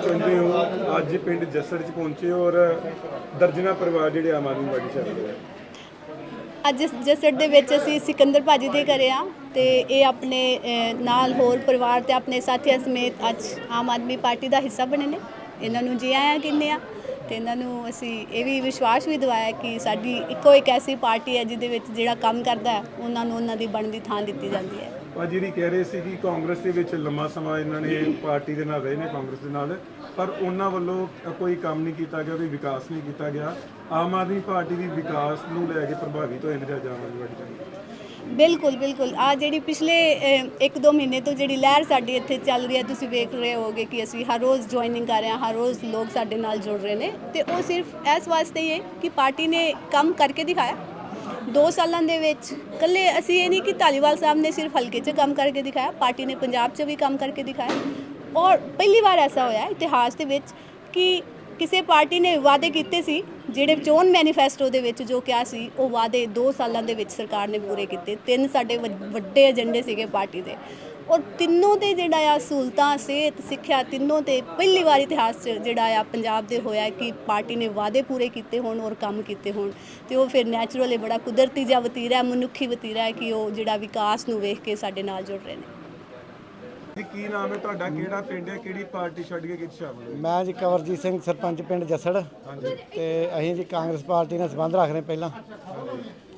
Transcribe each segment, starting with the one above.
ਚਾਹੁੰਦੇ ਹੋ, ਅੱਜ ਪਿੰਡ ਜੱਸੜ ਚ ਪਹੁੰਚੇ ਹੋ ਔਰ ਦਰਜਨਾ ਪਰਿਵਾਰ ਜਿਹੜੇ ਆਮ ਆਦਮੀ ਪਾਰਟੀ ਚ ਆਉਂਦੇ ਅੱਜ ਜਸੜ ਦੇ ਵਿੱਚ ਅਸੀਂ ਸਿਕੰਦਰ ਭਾਜੀ ਦੇ ਘਰੇ ਆ ਤੇ ਇਹ ਆਪਣੇ ਨਾਲ ਹੋਰ ਪਰਿਵਾਰ ਤੇ ਆਪਣੇ ਸਾਥੀਆਂ ਸਮੇਤ ਅੱਜ ਆਮ ਆਦਮੀ ਪਾਰਟੀ ਦਾ ਹਿੱਸਾ ਬਣੇ ਨੇ। ਇਹਨਾਂ ਨੂੰ ਜੀ ਆਇਆਂ ਕਿੰਨੇ ਆ। ਤੇ ਇਹਨਾਂ ਨੂੰ ਅਸੀਂ ਇਹ ਵੀ ਵਿਸ਼ਵਾਸ ਵੀ ਦਿਵਾਇਆ ਕਿ ਸਾਡੀ ਇੱਕੋ ਇੱਕ ਐਸੀ ਪਾਰਟੀ ਹੈ ਜਿਹਦੇ ਵਿੱਚ ਜਿਹੜਾ ਕੰਮ ਕਰਦਾ ਹੈ, ਉਹਨਾਂ ਨੂੰ ਉਹਨਾਂ ਦੀ ਬਣਦੀ ਥਾਂ ਦਿੱਤੀ ਜਾਂਦੀ ਹੈ। ਅੱਜ ਜਿਹੜੀ ਕਹਿ ਰਹੇ ਸੀ ਕਿ ਕਾਂਗਰਸ ਦੇ ਵਿੱਚ ਲੰਮਾ ਸਮਾਂ ਇਹਨਾਂ ਨੇ ਪਾਰਟੀ ਦੇ ਨਾਲ ਰਹੇ ਨੇ, ਕਾਂਗਰਸ ਦੇ ਨਾਲ, ਪਰ ਉਹਨਾਂ ਵੱਲੋਂ ਕੋਈ ਕੰਮ ਨਹੀਂ ਕੀਤਾ ਗਿਆ, ਕੋਈ ਵਿਕਾਸ ਨਹੀਂ ਕੀਤਾ ਗਿਆ। ਆਮ ਆਦਮੀ ਪਾਰਟੀ ਦੀ ਵਿਕਾਸ ਨੂੰ ਲੈ ਕੇ ਪ੍ਰਭਾਵਿਤ ਹੋਏ ਨੇ ਜਾਂ ਆਮ ਆਦਮੀ ਪਾਰਟੀ ਬਿਲਕੁਲ ਬਿਲਕੁਲ। ਆ ਜਿਹੜੀ ਪਿਛਲੇ 1-2 ਮਹੀਨੇ ਤੋਂ ਜਿਹੜੀ ਲਹਿਰ ਸਾਡੀ ਇੱਥੇ ਚੱਲ ਰਹੀ ਹੈ, ਤੁਸੀਂ ਵੇਖ ਰਹੇ ਹੋਗੇ ਕਿ ਅਸੀਂ ਹਰ ਰੋਜ਼ ਜੁਆਇਨਿੰਗ ਕਰ ਰਹੇ ਹਾਂ, ਹਰ ਰੋਜ਼ ਲੋਕ ਸਾਡੇ ਨਾਲ ਜੁੜ ਰਹੇ ਨੇ। ਤੇ ਉਹ ਸਿਰਫ ਇਸ ਵਾਸਤੇ ਹੀ ਹੈ ਕਿ ਪਾਰਟੀ ਨੇ ਕੰਮ ਕਰਕੇ ਦਿਖਾਇਆ। 2 ਸਾਲਾਂ ਦੇ ਵਿੱਚ ਕੱਲੇ ਅਸੀਂ ਇਹ ਨਹੀਂ ਕਿ ਧਾਲੀਵਾਲ ਸਾਹਿਬ ਨੇ ਸਿਰਫ ਹਲਕੇ 'ਚ ਕੰਮ ਕਰਕੇ ਦਿਖਾਇਆ, ਪਾਰਟੀ ਨੇ ਪੰਜਾਬ 'ਚ ਵੀ ਕੰਮ ਕਰਕੇ ਦਿਖਾਇਆ। ਔਰ ਪਹਿਲੀ ਵਾਰ ਐਸਾ ਹੋਇਆ ਇਤਿਹਾਸ ਦੇ ਵਿੱਚ ਕਿ ਕਿਸੇ ਪਾਰਟੀ ਨੇ ਵਾਅਦੇ ਕੀਤੇ ਸੀ, ਜਿਹੜੇ ਚੋਣ ਮੈਨੀਫੈਸਟੋ ਦੇ ਵਿੱਚ ਜੋ ਕਿਹਾ ਸੀ, ਉਹ ਵਾਅਦੇ 2 ਸਾਲਾਂ ਦੇ ਵਿੱਚ ਸਰਕਾਰ ਨੇ ਪੂਰੇ ਕੀਤੇ। ਤਿੰਨ ਸਾਡੇ ਵੱਡ- ਵੱਡੇ ਏਜੰਡੇ ਸੀਗੇ ਪਾਰਟੀ ਦੇ। ਔਰ ਤਿੰਨੋਂ ਦੇ ਜਿਹੜਾ ਆ ਸਹੂਲਤਾਂ, ਸਿਹਤ, ਸਿੱਖਿਆ ਤਿੰਨੋਂ ਤੇ ਪਹਿਲੀ ਵਾਰ ਇਤਿਹਾਸ 'ਚ ਜਿਹੜਾ ਆ ਪੰਜਾਬ ਦੇ ਹੋਇਆ ਕਿ ਪਾਰਟੀ ਨੇ ਵਾਅਦੇ ਪੂਰੇ ਕੀਤੇ ਹੋਣ ਔਰ ਕੰਮ ਕੀਤੇ ਹੋਣ। ਤੇ ਉਹ ਫਿਰ ਨੈਚੁਰਲੀ ਬੜਾ ਕੁਦਰਤੀ ਜਿਹਾ ਵਤੀਰਾ, ਮਨੁੱਖੀ ਵਤੀਰਾ ਹੈ ਕਿ ਉਹ ਜਿਹੜਾ ਵਿਕਾਸ ਨੂੰ ਵੇਖ ਕੇ ਸਾਡੇ ਨਾਲ ਜੁੜ ਰਹੇ ਨੇ। ਜੀ ਕੀ ਨਾਮ ਹੈ ਤੁਹਾਡਾ? ਕਿਹੜਾ ਪਿੰਡ ਹੈ? ਕਿਹੜੀ ਪਾਰਟੀ ਛੱਡ ਕੇ ਕਿੱਥੇ ਸ਼ਾਮਲ ਹੋਏ? ਮੈਂ ਜੀ ਕਵਰਜੀਤ ਸਿੰਘ ਸਰਪੰਚ ਪਿੰਡ ਜੱਸੜ। ਤੇ ਅਸੀਂ ਜੀ ਕਾਂਗਰਸ ਪਾਰਟੀ ਨਾਲ ਸੰਬੰਧ ਰੱਖਦੇ ਪਹਿਲਾਂ।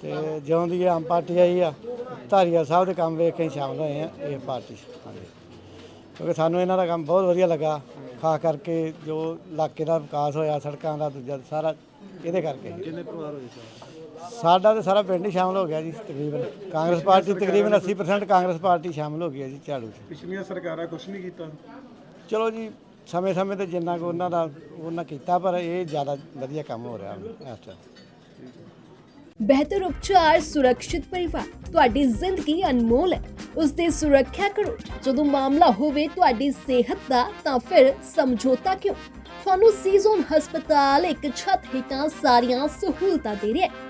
ਤੇ ਜਿਉਂ ਦੀ ਇਹ ਆਮ ਪਾਰਟੀ ਆਈ ਆ ਧਾਰੀਵਾਲ ਸਾਹਿਬ ਦੇ ਕੰਮ ਵੇਖ ਕੇ ਅਸੀਂ ਸ਼ਾਮਲ ਹੋਏ ਆ ਇਹ ਪਾਰਟੀ 'ਚ। ਹਾਂਜੀ। ਕਿਉਂਕਿ ਸਾਨੂੰ ਇਹਨਾਂ ਦਾ ਕੰਮ ਬਹੁਤ ਵਧੀਆ ਲੱਗਾ। ਖਾਸ ਕਰਕੇ ਜੋ ਇਲਾਕੇ ਦਾ ਵਿਕਾਸ ਹੋਇਆ ਸੜਕਾਂ ਦਾ ਦੂਜਾ ਸਾਰਾ ਇਹਦੇ ਕਰਕੇ। ਕਿੰਨੇ ਪਰਿਵਾਰ ਹੋਏ? ਸਾਡਾ ਤੇ ਸਾਰਾ ਪਿੰਡ ਹੀ ਸ਼ਾਮਲ ਹੋ ਗਿਆ ਜੀ ਤਕਰੀਬਨ। ਕਾਂਗਰਸ ਪਾਰਟੀ ਤਕਰੀਬਨ 80% ਕਾਂਗਰਸ ਪਾਰਟੀ ਸ਼ਾਮਲ ਹੋ ਗਈ ਹੈ ਜੀ ਝਾੜੂ 'ਚ ਪਿਛਲੀਆਂ ਸਰਕਾਰਾਂ ਕੁਝ ਨਹੀਂ ਕੀਤਾ? ਚਲੋ ਜੀ ਸਮੇਂ-ਸਮੇਂ ਤੇ ਜਿੰਨਾ ਕੁ ਉਹਨਾਂ ਦਾ ਉਹਨਾਂ ਕੀਤਾ ਪਰ ਇਹ ਜ਼ਿਆਦਾ ਵਧੀਆ ਕੰਮ ਹੋ ਰਿਹਾ ਇਸ ਟਾਈਮ ਬਿਹਤਰ ਉਪਚਾਰ ਸੁਰੱਖਿਅਤ ਪਰਿਵਾਰ ਤੁਹਾਡੀ ਜ਼ਿੰਦਗੀ ਅਨਮੋਲ ਹੈ। ਉਸ ਦੀ ਸੁਰੱਖਿਆ ਕਰੋ। ਜਦੋਂ ਮਾਮਲਾ ਹੋਵੇ ਤੁਹਾਡੀ ਸਿਹਤ ਦਾ ਤਾਂ ਫਿਰ ਸਮਝੌਤਾ ਕਿਉਂ? ਤੁਹਾਨੂੰ ਸੀਜ਼ਨ ਹਸਪਤਾਲ ਇੱਕ ਛੱਤ ਹੇਠਾਂ ਸਾਰੀਆਂ ਸਹੂਲਤਾਂ ਦੇ ਰਿਹਾ ਹੈ।